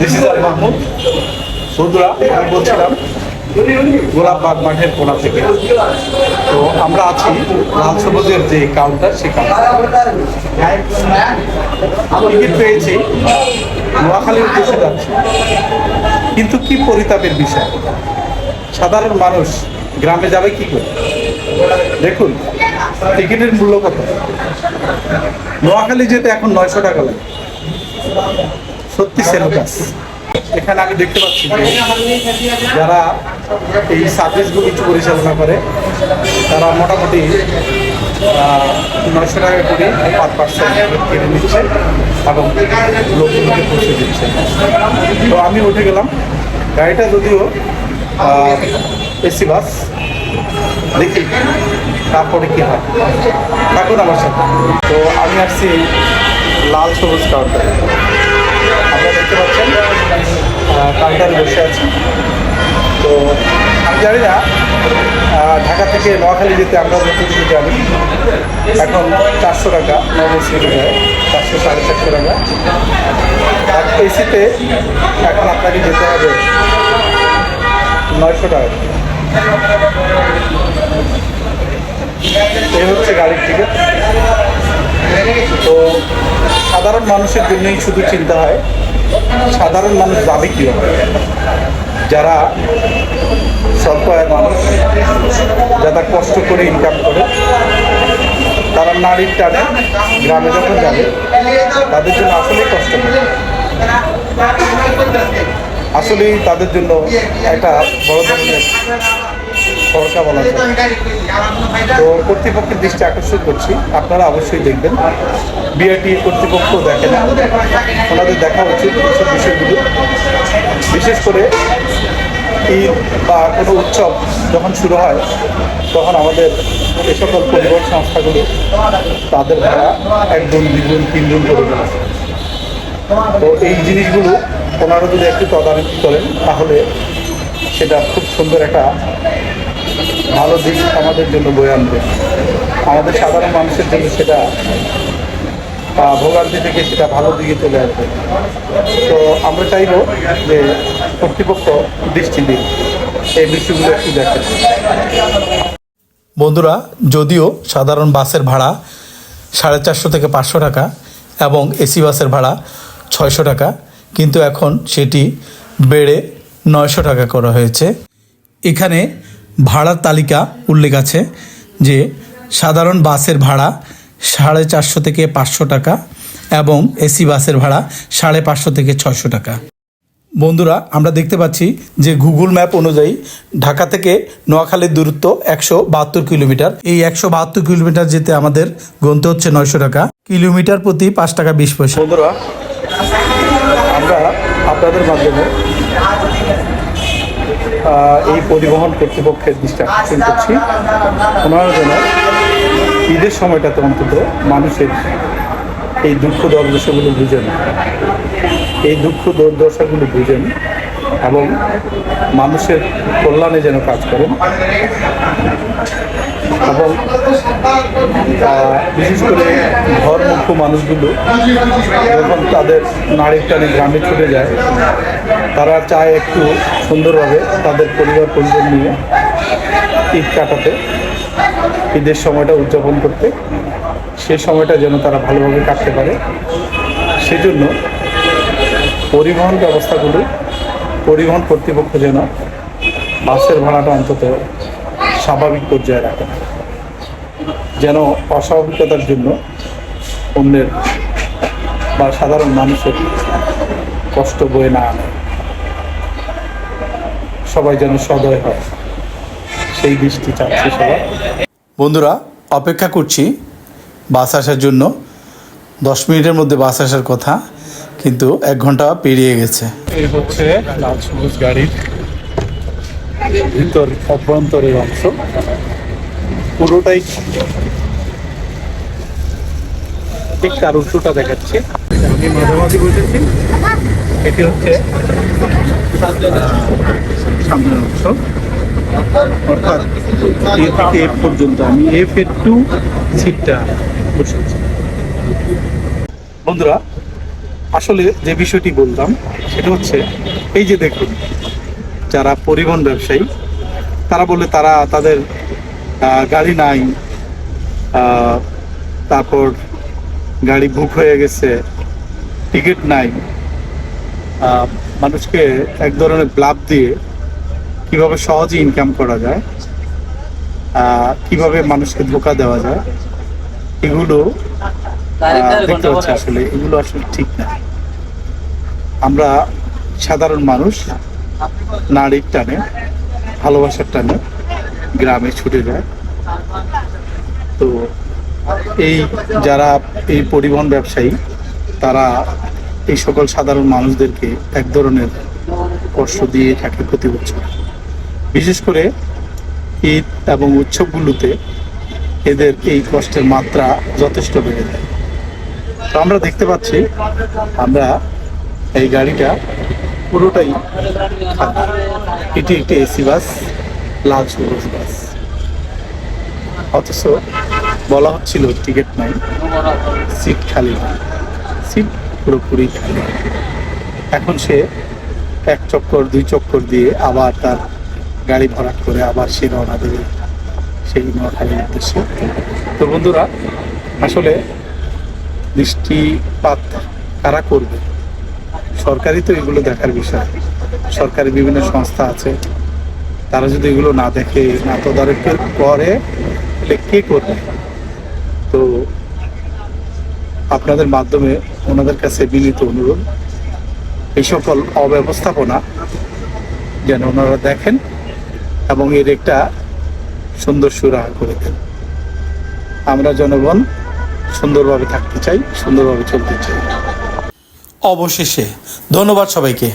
This is Al Mahmud বলছিলাম গোলাপবাগ মাঠের কোনা থেকে। তো আমরা আছি লাল সবুজের যে কাউন্টার সেই কাউন্টার টিকিট পেয়েছি, নোয়াখালীর উদ্দেশ্যে যাচ্ছি। কিন্তু কি পরিতাপের বিষয়? সাধারণ মানুষ গ্রামে যাবে কি করে? দেখুন, টিকিটের মূল্য কত? নোয়াখালী যেতে এখন নয়শো টাকা লাগে। সত্যি সেলুকাস। এখানে আমি দেখতে পাচ্ছি যারা এই সার্ভিসগুলি পরিচালনা করে, তারা মোটামুটি নয়শো টাকা করে পার পার্সেন্ট কেটে নিচ্ছে এবং লোকগুলোকে পৌঁছে দিচ্ছে। তো আমি উঠে গেলাম। গাড়িটা যদিও এসি বাস, দেখি তারপরে কী হয়। থাকুন আমার সাথে। তো আমি আসছি লাল সবুজ কাউন্টারে কাউন্টারে বসে আছি। তো আমি জানি না ঢাকা থেকে নোয়াখালী যেতে আমরা যতটুকু জানি, এখন চারশো টাকা নর্মাল যায় চারশো সাড়ে চারশো টাকা। আর এসিতে এখন আপনাকে যেতে হবে নয়শো টাকা। এই হচ্ছে গাড়ির টিকিট তো সাধারণ মানুষের জন্যই শুধু চিন্তা হয় সাধারণ মানুষ যাবে কীভাবে যারা স্বল্প আয়ের মানুষ, যারা কষ্ট করে ইনকাম করে, তারা নারীর টানে গ্রামে যখন যাবে, তাদের জন্য আসলেই কষ্ট করে আসলেই তাদের জন্য একটা বড় ধরনের সরকার বলা তো কর্তৃপক্ষের দৃষ্টি আকর্ষণ করছি, আপনারা অবশ্যই দেখবেন। বিআরটি কর্তৃপক্ষ দেখেন ওনাদের দেখা উচিত এইসব বিষয়গুলো। বিশেষ করে ঈদ বা কোনো উৎসব যখন শুরু হয়, তখন আমাদের এ সকল পরিবহন সংস্থাগুলো তাদের ভাড়া একগুণ দ্বিগুণ, তিনগুণ করে দেয়। তো এই জিনিসগুলো ওনারা যদি একটু তদারকি করেন, তাহলে সেটা খুব সুন্দর একটা ভালো দিক আমাদের জন্য বয়ে আনবে। আমাদের সাধারণ মানুষের জন্য সেটা ভোগান্তি থেকে সেটা ভালো দিকে চলে আসবে। তো আমরা চাইব যে কর্তৃপক্ষ দৃষ্টি দিন এই বিষয়গুলো একটু দেখেন। বন্ধুরা, যদিও সাধারণ বাসের ভাড়া সাড়ে চারশো থেকে পাঁচশো টাকা এবং এসি বাসের ভাড়া ছয়শো টাকা, কিন্তু এখন সেটি বেড়ে নয়শো টাকা করা হয়েছে। এখানে ভাড়ার তালিকা উল্লেখ আছে যে সাধারণ বাসের ভাড়া সাড়ে চারশো থেকে পাঁচশো টাকা এবং এসি বাসের ভাড়া সাড়ে পাঁচশো থেকে ছয়শো টাকা। বন্ধুরা, আমরা দেখতে পাচ্ছি যে গুগল ম্যাপ অনুযায়ী ঢাকা থেকে নোয়াখালীর দূরত্ব একশো বাহাত্তর কিলোমিটার। এই একশো বাহাত্তর কিলোমিটার যেতে আমাদের গুনতে হচ্ছে নয়শো টাকা। কিলোমিটার প্রতি পাঁচ টাকা বিশ পয়সা। বন্ধুরা, আমরা আপনাদের মাধ্যমে এই পরিবহন কর্তৃপক্ষের দৃষ্টি আকর্ষণ করছি। ওনারা ঈদের সময়টাতে অন্তত মানুষের এই দুঃখ দুর্দশাগুলো বুঝেন। এই দুঃখ দুর্দশাগুলো বুঝেন এবং মানুষের কল্যাণে যেন কাজ করেন। এবং বিশেষ করে ঘরমুখ মানুষগুলো যখন তাদের নারীর টানে গ্রামে ছুটে যায়, তারা চায় একটু সুন্দরভাবে তাদের পরিবার পরিজন নিয়ে ঈদ কাটাতে। ঈদের সময়টা উদযাপন করতে, সে সময়টা যেন তারা ভালোভাবে কাটতে পারে। সেজন্য পরিবহন ব্যবস্থাগুলো, পরিবহন কর্তৃপক্ষ যেন বাসের ভাড়াটা অন্তত স্বাভাবিক পর্যায়ে রাখে। যেন অস্বাভাবিকতার জন্য অন্যের বা সাধারণ মানুষের কষ্ট বয়ে না আনে। সবাই যেন সদয় হয়। সেই দৃষ্টি চাচ্ছি সবাই বন্ধুরা, অপেক্ষা করছি বাস আসার জন্য। দশ মিনিটের মধ্যে বাস আসার কথা, কিন্তু এক ঘণ্টা পেরিয়ে গেছে। হচ্ছে ভিতর অভ্যন্তরের পুরোটাই ঠিক তার এটি হচ্ছে সামনের অংশ। অর্থাৎ এ থেকে এফ পর্যন্ত আমি এফ এর টু সিটটা বসেছি। বন্ধুরা, আসলে যে বিষয়টি বললাম, সেটা হচ্ছে এই যে দেখুন, যারা পরিবহন ব্যবসায়ী, তারা বলে তারা তাদের গাড়ি নাই তারপর গাড়ি বুক হয়ে গেছে টিকিট নাই মানুষকে এক ধরনের ব্লাভ দিয়ে কীভাবে সহজে ইনকাম করা যায় কীভাবে মানুষকে ধোকা দেওয়া যায়, এগুলো দেখতে আসলে, এগুলো আসলে ঠিক না। আমরা সাধারণ মানুষ, নারীর টানে, ভালোবাসার টানে গ্রামে ছুটে যায় তো এই যারা এই পরিবহন ব্যবসায়ী, তারা এই সকল সাধারণ মানুষদেরকে এক ধরনের কষ্ট দিয়ে থাকে প্রতি বছর। বিশেষ করে ঈদ এবং উৎসবগুলোতে এদের এই কষ্টের মাত্রা যথেষ্ট বেড়ে যায়। তো আমরা দেখতে পাচ্ছি, আমরা এই গাড়িটা পুরোটাই। এটি একটি এসি বাস লাল সবুজ বাস। অথচ বলা হচ্ছিল টিকিট নাই, সিট খালি সিট পুরোপুরি খালি। এখন সে এক চক্কর, দুই চক্কর দিয়ে আবার তার গাড়ি ভরাট করে আবার সে রওনা দেবে। সেই নোয়াখালীর উদ্দেশ্যে। তো বন্ধুরা, আসলে দৃষ্টিপাত কারা করবে? সরকারি তো এগুলো দেখার বিষয়। সরকারি বিভিন্ন সংস্থা আছে। তারা যদি এগুলো না দেখে, না তদারক করে, তাহলে কে করবে? তো আপনাদের মাধ্যমে ওনাদের কাছে বিনীত অনুরোধ, এই সকল অব্যবস্থাপনা যেন ওনারা দেখেন। এবং এর একটা সুন্দর সুরাহা করে দেন। আমরা জনগণ সুন্দরভাবে থাকতে চাই, সুন্দরভাবে চলতে চাই। অবশেষে ধন্যবাদ সবাইকে।